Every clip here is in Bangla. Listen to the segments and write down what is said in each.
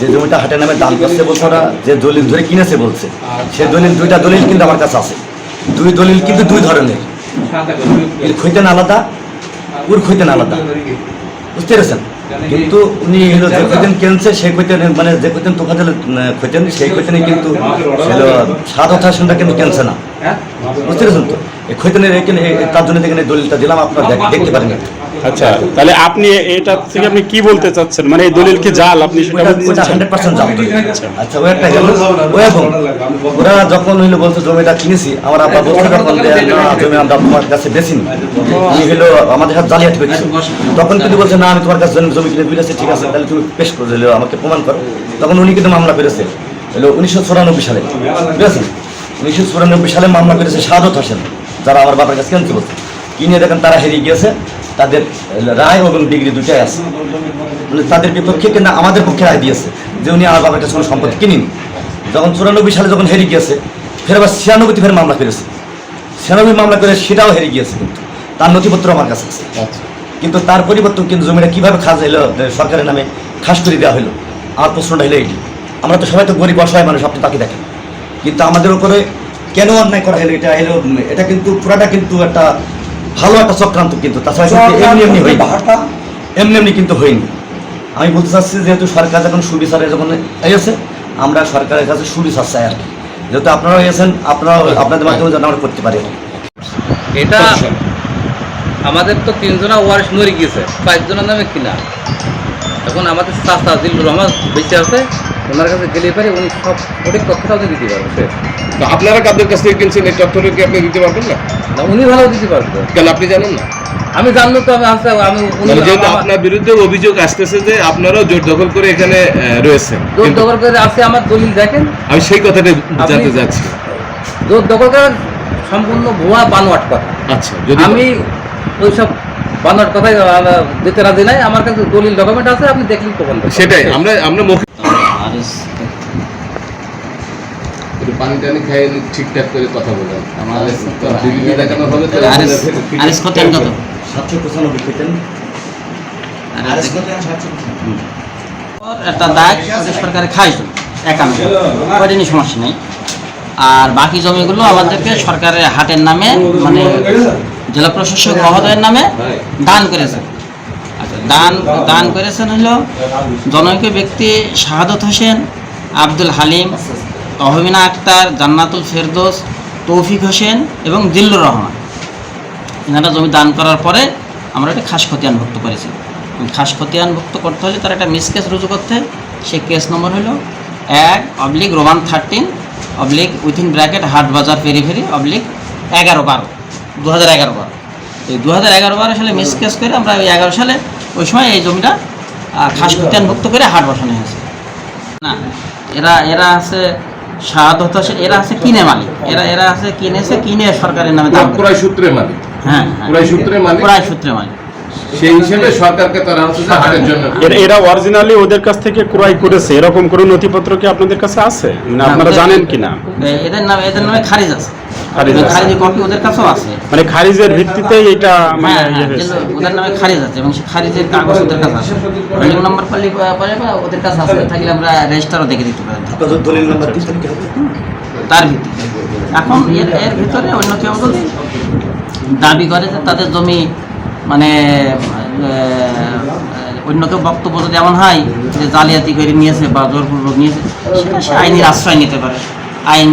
যে জমিটা হাটের নামে দান করছে বলছে ওরা, যে দলিল ধরে কিনেছে বলছে। সে দলিল, দুইটা দলিল কিন্তু আমার কাছে আছে। দুই দলিল কিন্তু দুই ধরনের। এর আলাদা ওর খৈতেন আলাদা। বুঝতে পেরেছেন? কিন্তু উনি যে খৈতেন কিনছে, সেই খৈতেন মানে যে খৈতেন তোফাজেল খৈতেন সেই খৈতেনে কিন্তু সাত হাসনটা কিন্তু কিনছে না। বুঝতে পেরেছেন তো? খৈতেনের এখানে তার জন্য এখানে দলিলটা দিলাম আপনারা দেখতে পারেন। আচ্ছা তাহলে আপনি এটা থেকে আপনি কি বলতে চাচ্ছেন? মানে এই দলিল কি জাল? আপনি সেটা হান্ড্রেড পার্সেন্ট জাল। আচ্ছা। ওই একটা গেল। ওই এবং ওরা যখন হইল জমিটা কিনেছি। আমার আব্বা তখন না জমি আমরা তোমার কাছে বেশি হইল আমাদের সাথে জালিয়াতি করছে তখন কিন্তু বলছে না আমি তোমার কাছে জমি জমি কিনে দিয়েছি ঠিক আছে তাহলে তুমি পেশ করে দিলে আমাকে প্রমাণ করো। তখন উনি কিন্তু মামলা করেছে। হলো উনিশশো চুরানব্বই সালে ঠিক আছে? উনিশশো চুরানব্বই সালে মামলা করেছে সাদত হোসেন। যারা আমার বাবার কাছে কিনতে বলছে কিনে দেখেন তারা হেরিয়ে গিয়েছে তাদের রায় এবং ডিগ্রি দুটাই আছে। মানে তাদের বিপক্ষে কিন্তু আমাদের পক্ষে রায় দিয়েছে যে উনি আমার বাবার কাছে কোনো সম্পত্তি কিনিনি। যখন চুরানব্বই সালে যখন হেরে গিয়েছে ফের আবার ছিয়ানব্বইতে ফের মামলা করেছে। ছিয়ানব্বই মামলা করে সেটাও হেরে গিয়েছে কিন্তু। তার নথিপত্র আমার কাছে আছে। কিন্তু তার পরিবর্তন কিন্তু জমিটা কীভাবে খাস হইল সরকারের নামে খাস করে দেওয়া হলো আমার প্রশ্নটা হলো এইটি। আমরা তো সবাই তো গরিব অসহায় মানুষ আপনি তাকে দেখেন। কিন্তু আমাদের উপরে কেন অন্যায় করা হলো? এটা হলো এটা কিন্তু পুরাটা কিন্তু একটা ভালো একটা চক্রান্ত কিন্তু। তাছাড়া কিন্তু এমনি এমনি হয়নি। এমনি এমনি কিন্তু হয়নি। আমি বলতে চাচ্ছি যেহেতু সরকার যখন সুবিচারে যখন এসেছে আমরা সরকারের কাছে সুবিচার চাই আর কি। যেহেতু আপনারাও এসেছেন আপনারাও আপনাদের মাধ্যমে যেন আমরা করতে পারি। এটা আমাদের তো তিনজনা ওয়ারিশ মরে গিয়েছে পাঁচজনের নামে কিনা এখন আমাদের চাষা জিল্লুর রহমান বেঁচে আছে ওনার কাছে গেলে পারে উনি সব সঠিক তথ্যটাও দিতে পারবে সে তো আপনারা কাদের কাছ থেকে কিনছেন? এই তথ্যটা কি আপনি দিতে পারবেন না? না, উনি ভালো দিতে পারবে। কেন আপনি জানেন না? আমি জানলো তো আমি আসতে আমি যেহেতু আমার- আপনার বিরুদ্ধে অভিযোগ আসতেছে যে আপনারাও জোর দখল করে এখানে রয়েছেন। জোর দখল করে আসে আমার দলিল দেখেন। আমি সেই কথাটা জানতে যাচ্ছি। জোর দখল করে সম্পূর্ণ ভুয়া বানোয়াট কথা। আচ্ছা যদি আমি ওইসব বানোয়াট কথাই দিতে রাজি নাই। আমার কাছে দলিল ডকুমেন্ট আছে আপনি দেখলেন করতে সেটাই পারবেন। আমরা আমরা মুখ একটু পানি টানি খাই ঠিকঠাক করে কথা বলেন আমাদের দিদি দেখানো হবে তো? আরেস কত কত সাতশো পঁচানব্বই। খেতেন একটা দাগ সরকারে খাই একান্ন ওইটা নিয়ে সমস্যা নেই। আর বাকি জমিগুলো আমাদেরকে সরকারের হাটের নামে মানে জেলা প্রশাসক মহোদয়ের নামে দান করেছেন আচ্ছা দান দান করেছেন হলো জনৈক ব্যক্তি শাহাদত হোসেন আব্দুল হালিম তহমিনা আক্তার, জান্নাতুল ফেরদোস, তৌফিক হোসেন এবং জিল্লুর রহমান। এনারা জমি দান করার পরে আমরা একটা খাস খতিয়ানভুক্ত করেছি। খাস খতিয়ানভুক্ত করতে হলে তার একটা মিস কেস রুজু করতে। সেই কেস নম্বর হলো এক oblique Roman thirteen, oblique within bracket হাট বাজার ফেরি পেরিফেরি অবলিক এগারো বারো দু হাজার এগারো বারো। এই দু হাজার এগারো বারো সালে মিস কেস করে আমরা ওই এগারো সালে ওই সময় এই জমিটা খাস খতিয়ানভুক্ত করে হাট বসানো হয়েছে। না এরা এরা আছে শাহাদত এরা আছে কিনে মালিক। এরা এরা আছে কিনেছে কিনে সরকারের নামে পুরাই সূত্রে মালিক। হ্যাঁ হ্যাঁ। পুরাই সূত্রে মালিক। সূত্রে মালিক। সেই হিসেবে সরকারকে তারা হাটের জন্য এরা- এরা অরিজিনালি ওদের কাছ থেকে ক্রয় করেছে। এরকম কোনো নথিপত্র কি আপনাদের কাছে আছে? মানে আপনারা জানেন কিনা? এদের নামে এদের নামে খারিজ আছে। খারিজ কপি ওদের কাছেও আছে। মানে খারিজের ভিত্তিতে এটা মানে হ্যাঁ ইয়ে হ্যাঁ ওদের নামে খারিজ আছে এবং খারিজের কাগজ ওদের কাছে আছে। নাম্বার পারলে পরে বা ওদের কাছে আছে থাকলে আমরা রেজিস্টারও দেখে দিতে পারি। দলিল নাম্বার তার ভিত্তিতে। এখন এর এর ভিতরে অন্য কেউ দাবি করে যে তাদের জমি মানে অন্য কেউ বক্তব্য যদি এমন হয় যে জালিয়াতি করে নিয়েছে বা জোরপূর্বক নিয়েছে সেটা সে আইনের আশ্রয় নিতে পারে। আইন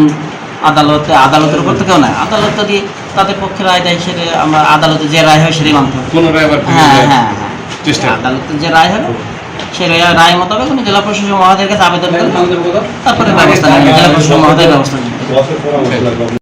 আদালতে আদালতের উপর তো কেউ নাই। আদালত যদি তাদের পক্ষে রায় দেয় সেটা আমরা আদালতে যে রায় হয় সেটাই মানতে হবে। পুনরায় আবার হ্যাঁ হ্যাঁ হ্যাঁ। চেষ্টা। আদালতে যে রায় হবে সেই রায়- মোতাবেক উনি জেলা প্রশাসক মহোদয়ের কাছে আবেদন করে তারপরে ব্যবস্থা নেবেন জেলা প্রশাসক মহোদয় ব্যবস্থা নেবেন।